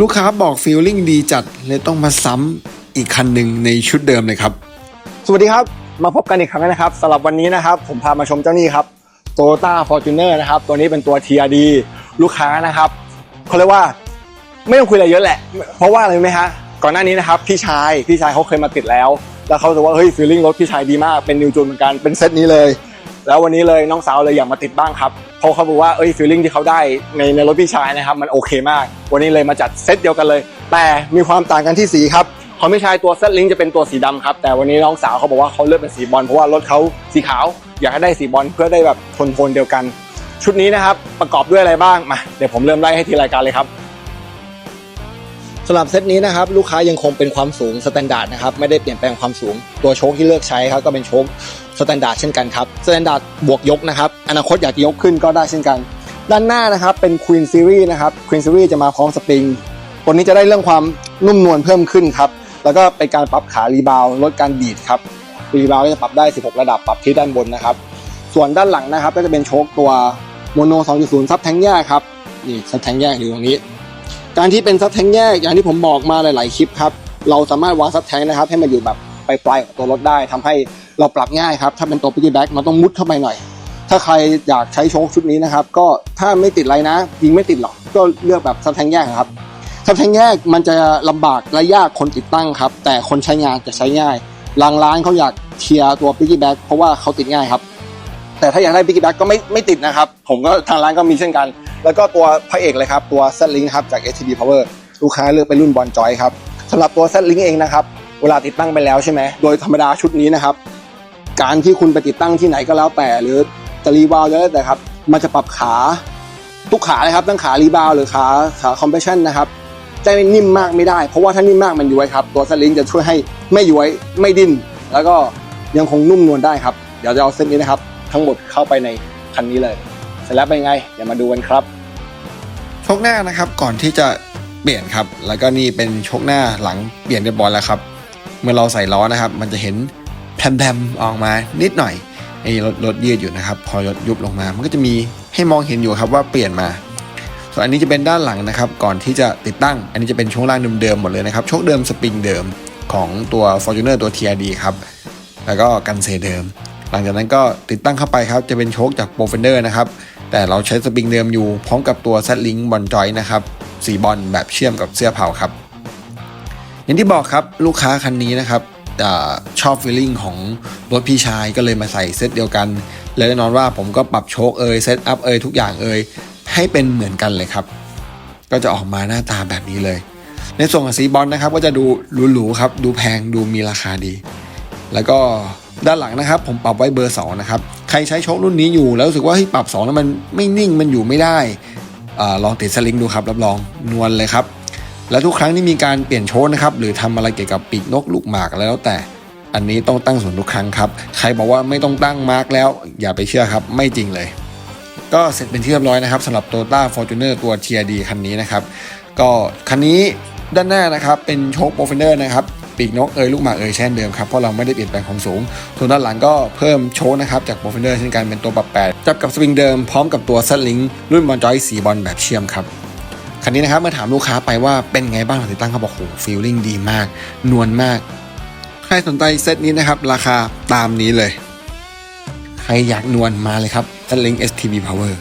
ลูกค้าบอกฟีลลิ่งดีจัดเลยต้องมาซ้ำอีกคันหนึ่งในชุดเดิมเลยครับ สวัสดีครับ มาพบกันอีกครั้งนะครับสำหรับวันนี้นะครับ ผมพามาชมเจ้านี่ครับ Toyota Fortuner นะครับ ตัวนี้เป็นตัว TRD ลูกค้านะครับเขาเรียกว่าไม่ต้องคุยอะไรเยอะแหละ เพราะว่าอะไรไหมฮะก่อนหน้านี้นะครับพี่ชายพี่ชายเขาเคยมาติดแล้ว แล้วเขารู้สึกว่าเฮ้ยฟีลลิ่งรถพี่ชายดีมากเป็นนิวจูนเหมือนกันเป็นเซตนี้เลย แล้ววันนี้เลยน้องสาวเลยอยากมาติดบ้างครับเพราะเขาบอกว่าเอ้ยฟีลลิ่งที่เขาได้ในในรถพี่ชายนะครับมันโอเคมาก วันนี้เลยมาจัดเซตเดียวกันเลย แต่มีความต่างกันที่สีครับของพี่ชายตัวเซตลิงจะเป็นตัวสีดำครับแต่วันนี้น้องสาวเขาบอกว่าเขาเลือกเป็นสีบอลเพราะว่ารถเขาสีขาว อยากให้ได้สีบอลเพื่อได้แบบโทนโทนเดียวกัน ชุดนี้นะครับประกอบด้วยอะไรบ้างมาเดี๋ยวผมเริ่มไล่ให้ทีรายการเลยครับสำหรับเซตนี้นะครับลูกค้ายังคงเป็นความสูงสแตนดาร์ดนะครับไม่ได้เปลี่ยนแปลงความสูง ตัวโชคที่เลือกใช้ครับก็เป็นโชค สแตนดาร์ดเช่นกันครับสแตนดาร์ดบวกยกนะครับอนาคตอยากยกขึ้นก็ได้เช่นกัน ด้านหน้านะครับเป็น Queen Series นะครับ Queen Series จะมาพร้อมสปริงตัวนี้จะได้เรื่องความนุ่มนวลเพิ่มขึ้นครับแล้วก็เป็นการปรับขารีบาวลดการดีดครับรีบาวก็จะปรับได้ 16 ระดับปรับที่ด้านบนนะครับ ส่วนด้านหลังนะครับก็จะเป็นโชคตัวโมโน 2.0 ซับแทงแยกครับนี่ซับแทงแยกอยู่ตรงนี้ การที่เป็นซับแทงแยกอย่างที่ผมบอกมาหลาย ๆ คลิปครับเราสามารถวางซับแทงนะครับ ให้มันอยู่แบบปลายๆของตัวรถได้ทำให้ เราปรับง่ายครับ ถ้าเป็นตัวพิก y แบ็กมันต้องมุดเข้าไปหน่อย ถ้าใครอยากใช้โชคชุดนี้นะครับ ก็ถ้าไม่ติดไรนะ ยิงไม่ติดหรอกก็เลือกแบบซับแทงแยกครับซับแทงแยกมันจะลำบากและยากคนติดตั้งครับ แต่คนใช้งานจะใช้ง่ายบางร้านเขาอยากเชียร์ตัวพิก y แบ็กเพราะว่าเขาติดง่ายครับ แต่ถ้าอยากได้ Piggy Back ก็ไม่ไม่ติดนะครับ ผมก็ทางร้านก็มีเช่นกัน แล้วก็ตัวพระเอกเลยครับตัว Z Link ครับจาก STB Power ลูกค้าเลือกเป็นรุ่นบอลจอยครับสำหรับตัว Z Link เองนะครับเวลาติดตั้งไปแล้วใช่ไหม โดยธรรมดาชุดนี้นะครับ การที่คุณไปติดตั้งที่ไหนก็แล้วแต่ หรือจะรีบาวแล้วแต่ครับ มันจะปรับขาทุกขาเลยครับทั้งขารีบาวหรือขาขาคอมเพรสชันนะครับจะไม่นิ่มมากไม่ได้ เพราะว่าถ้านิ่มมากมันย้วยครับ ตัว Z Link จะช่วยให้ไม่ย้วยไม่ดิ้นแล้วก็ยังคงนุ่มนวลได้ครับ เดี๋ยวจะเอาเส้นนี้นะครับ ทั้งหมดเข้าไปในคันนี้เลย เสร็จแล้วเป็นไงเดี๋ยวมาดูกันครับชคหน้านะครับก่อนที่จะเปลี่ยนครับ แล้วก็นี่เป็นชคหน้าหลังเปลี่ยนเรียบร้อยแล้วครับ เมื่อเราใส่ล้อนะครับ มันจะเห็น แผ่มๆออกมานิดหน่อยไอ้รถรถยืดอยู่นะครับ พอรถยุบลงมา มันก็จะมีให้มองเห็นอยู่ครับว่าเปลี่ยนมาส่วนอันนี้จะเป็นด้านหลังนะครับ ก่อนที่จะติดตั้ง อันนี้จะเป็นช่วงล่างเดิมๆหมดเลยนะครับโชคเดิมสปริงเดิมของตัว Fortuner ตัว TRD ครับแล้วก็กันเซเดิม หลังจากนั้นก็ติดตั้งเข้าไปครับ จะเป็นโชคจากโปรเฟนเดอร์นะครับ แต่เราใช้สปริงเดิมอยู่พร้อมกับตัว Z Link บอลจอยนะครับสีบอลแบบเชื่อมกับเสื้อเผาครับ อย่างที่บอกครับลูกค้าคันนี้นะครับ ชอบฟีลลิ่งของรถพี่ชายก็เลยมาใส่เซตเดียวกันและแน่นอนว่าผมก็ปรับโชคเอยเซตอัพเอยทุกอย่างเอยให้เป็นเหมือนกันเลยครับ ก็จะออกมาหน้าตาแบบนี้เลย ในส่วนของสีบอลนะครับ ก็จะดูหรูๆครับ ดูแพงดูมีราคาดี แล้วก็ด้านหลังนะครับ ผมปรับไว้เบอร์2นะครับใครใช้โชครุ่นนี้อยู่แล้วรู้สึกว่าเฮ้ปรับ2แล้วมันไม่นิ่งมันอยู่ไม่ได้อาลองติดสลิงดูครับรับรองนวลเลยครับ และทุกครั้งที่มีการเปลี่ยนโชคนะครับหรือทำอะไรเกี่ยวกับปีกนกลูกหมากแล้วแต่ อันนี้ต้องตั้งศูนย์ทุกครั้งครับใครบอกว่าไม่ต้องตั้งมาร์กแล้วอย่าไปเชื่อครับไม่จริงเลย ก็เสร็จเป็นที่เรียบร้อยนะครับสำหรับ Toyota Fortuner ตัว TRD คันนี้นะครับก็คันนี้ด้านหน้านะครับเป็นโชคโปรเฟนเดอร์นะครับปีกนกเอยลูกหมากเอยเช่นเดิมครับเพราะเราไม่ได้เปลี่ยนแปลงความสูงส่วนด้านหลังก็เพิ่มโชคนะครับจากโปรเฟนเดอร์เช่นกันเป็นตัวปรับแปดจับกับสวิงเดิมพร้อมกับตัวซัดลิงรุ่นบอลจอยสีบอลแบบเชื่อมครับ คันนี้นะครับเมื่อถามลูกค้าไปว่าเป็นไงบ้างหลังติดตั้งเขาบอกโหฟีลลิ่งดีมาก นวลมาก ใครสนใจเซตนี้นะครับ ราคาตามนี้เลย ใครอยากนวลมาเลยครับซัดลิง STB Power